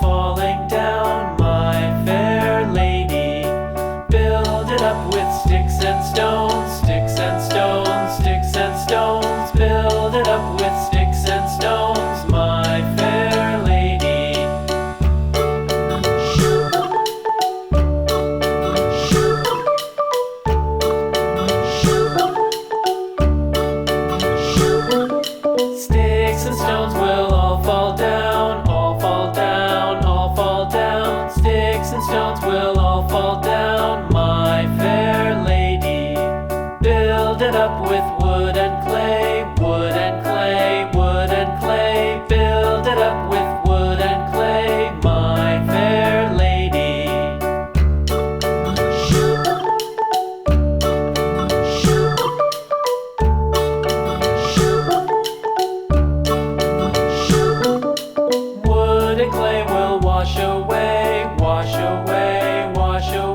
falling down, my fair lady. Build it up with sticks and stones, sticks and stones, sticks and stones. Build it up with sticks and stones, my fair lady. Shoot. Shoot. Shoot. Sticks and stones build it up with wood and clay, wood and clay, wood and clay, build it up with wood and clay, my fair lady. Shoot. Shoot. Shoot. Shoot. Wood and clay will wash away, wash away, wash away.